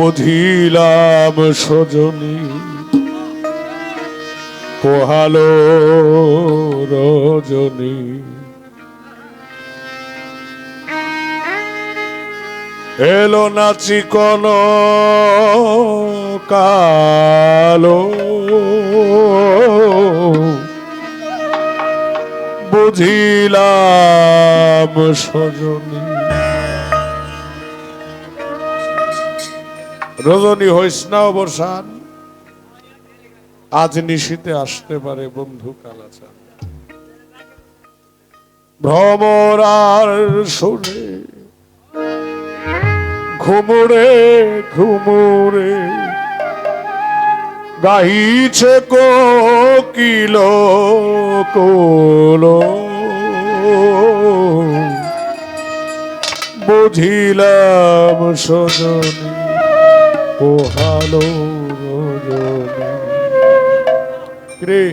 বুঝিলাম সজনী পোহালো রজনী। এলো নাচি কোন কালো। বুঝিলাম সজনী রজনী হইস না অবসান আজ নিশীতে আসতে পারে বন্ধু কালাচান ভ্রমরার শুনে, ঘুমুরে ঘুমুরে গাইছে কোকিল কোলো। বুঝিলাম সজনী পোহালো রে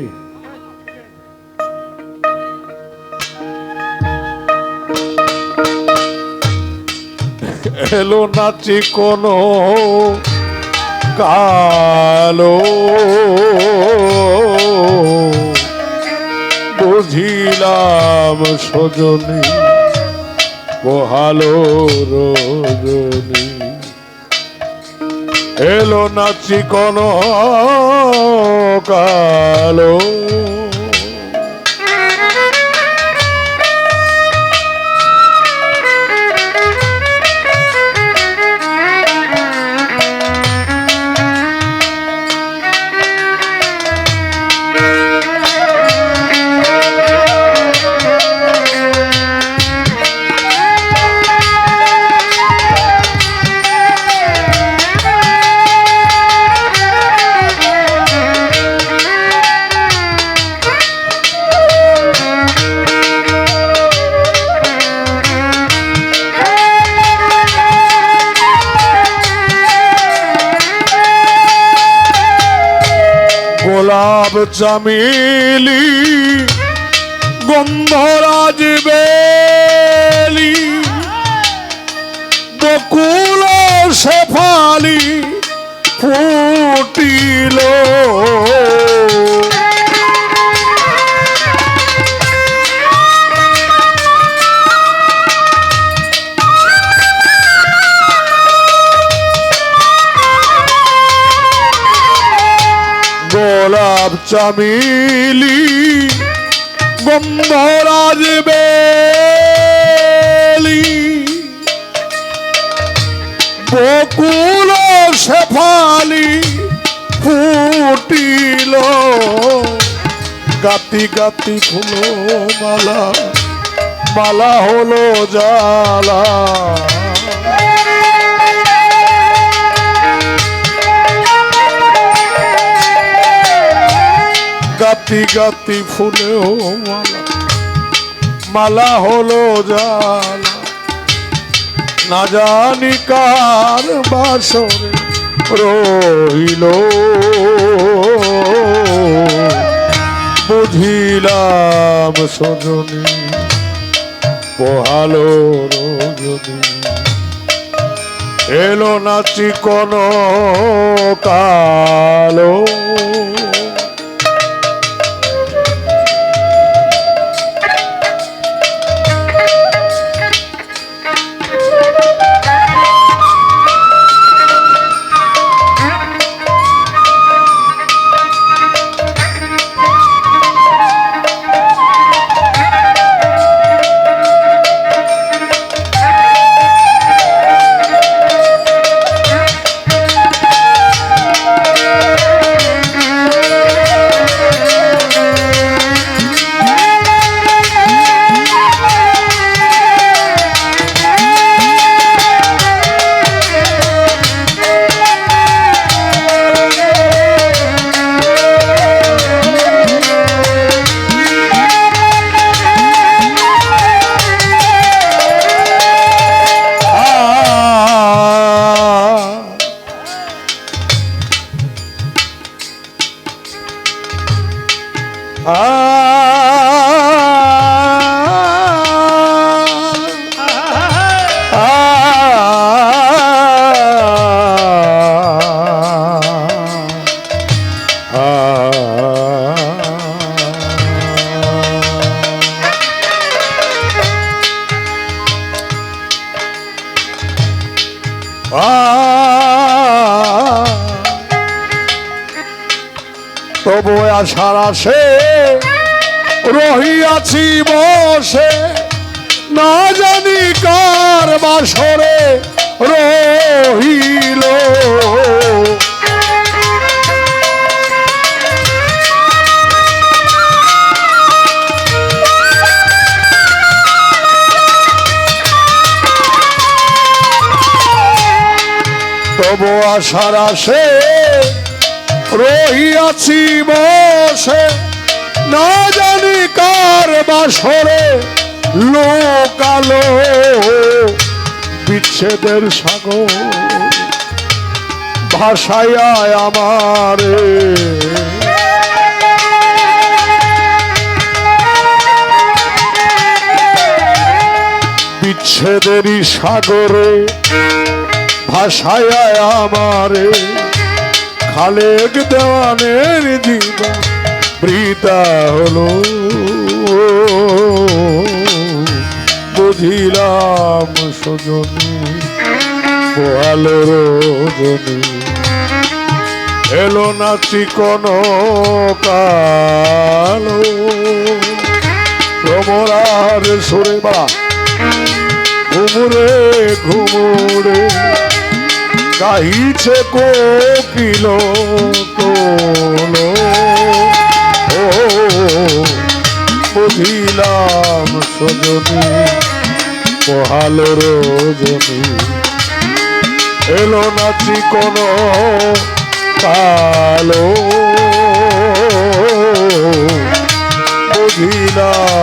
এলো নাচি কোন কালো। বুঝিলাম সজনী পোহালো রজনী। এলো না চিকন কালো গোলাপ চামেলি গন্ধরাজ বেলি চামেলি গন্ধরাজ বেলি। বকুল শেফালি ফুটিল। গাতি গাতি ফুলো মালা মালা হলো জালা গাতি গাতি ফুলেও মালা মালা হলো জালা। না জানি কার বাসরে রইল। বুঝিলাম সজনী পোহালো রজনী। এলো নাচি কোন কালো Ah আশার আসে রহিয়াছি বসে। না জানি কার বাসরে রহিল। তবু আশার আসে রহিয়াছি বসে, না জানি কার বাসরে লোকালো বিচ্ছেদের সাগর ভাষায় আমার। বিচ্ছেদেরই সাগরে ভাষায় আমারে। খালেক দেওয়ানের জীবন বৃতা হলো। বুঝিলাম সজনী পোয়াল রজনী। এলো না চিকন কালো। ভ্রমরার সরে বা ঘুমুরে ঘুমুরে। গাইছে কোকিল তোলো ও বুঝিলাম সজনী পহাল রজনী। এলো নাচি কোন কালো। বুঝিলাম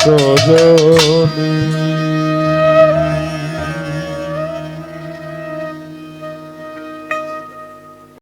সজনী।